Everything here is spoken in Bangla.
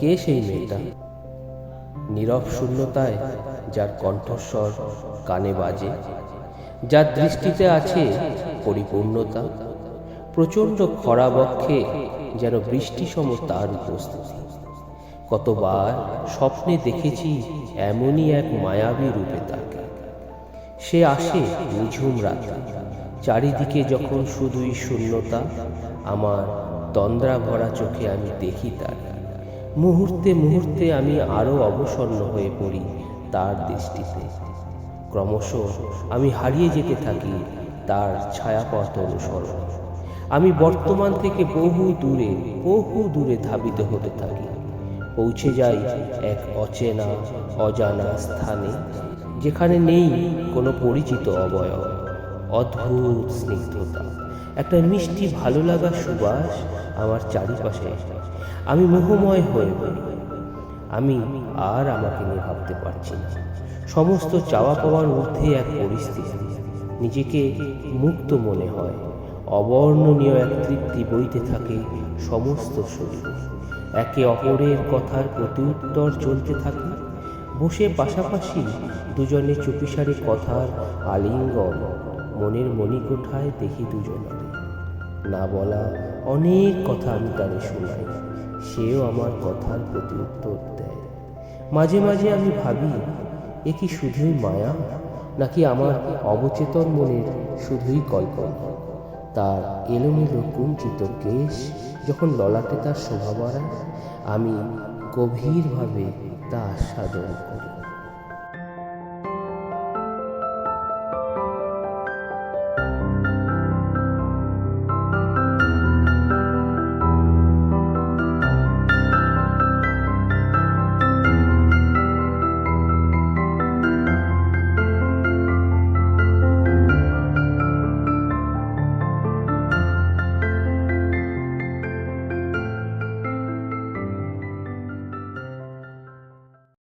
কে সেই মেয়েটা? নীরব শূন্যতায় যার কণ্ঠস্বর কানে বাজে, যার দৃষ্টিতে আছে পরিপূর্ণতা, প্রচণ্ড খরা বক্ষে যেন বৃষ্টি সম তার উপস্থিতি। কতবার স্বপ্নে দেখেছি এমনই এক মায়াবী রূপে তাকে। সে আসে নিঝুম রাতে, চারিদিকে যখন শুধুই শূন্যতা, আমার তন্দ্রা ভরা চোখে আমি দেখি তাকে মুহূর্তে মুহূর্তে আমি আরও অবসন্ন হয়ে পড়ি তার দৃষ্টিতে। ক্রমশ আমি হারিয়ে যেতে থাকি তার ছায়াপথ অনুসরণ। আমি বর্তমান থেকে বহু দূরে বহু দূরে ধাবিত হতে থাকি। পৌঁছে যাই এক অচেনা, অজানা স্থানে, যেখানে নেই কোনো পরিচিত অবয়ব, অদ্ভুত স্নিগ্ধতা। একটা মিষ্টি ভালো লাগা সুবাস আমার চারিপাশে আমি মোহময় হয়ে পড়ি। আমি আর আমাকে নিয়ে ভাবতে পারছি না। সমস্ত চাওয়া পাওয়ার ঊর্ধ্বে এক পরিস্থিতি। নিজেকে মুক্ত মনে হয়। অবর্ণনীয় এক তৃপ্তি বইতে থাকে সমস্ত শরীর। একে অপরের কথার প্রতিউত্তর চলতে থাকে। বসে পাশাপাশি দুজনে চুপিসারে কথার আলিঙ্গন মনের মণিকোঠায় দেখি দুজনে। না বলা অনেক কথা আমি তারে শোনাই। সেও আমার কথার প্রতি উত্তর দেয়। মাঝে মাঝে আমি ভাবি, এ কি শুধুই মায়া? নাকি আমার অবচেতন মনের শুধুই কল্পনা? তার এলোমেলো কুঞ্চিত কেশ যখন ললাটে তার শোভা বাড়ায়, আমি গভীরভাবে তা আস্বাদন করি।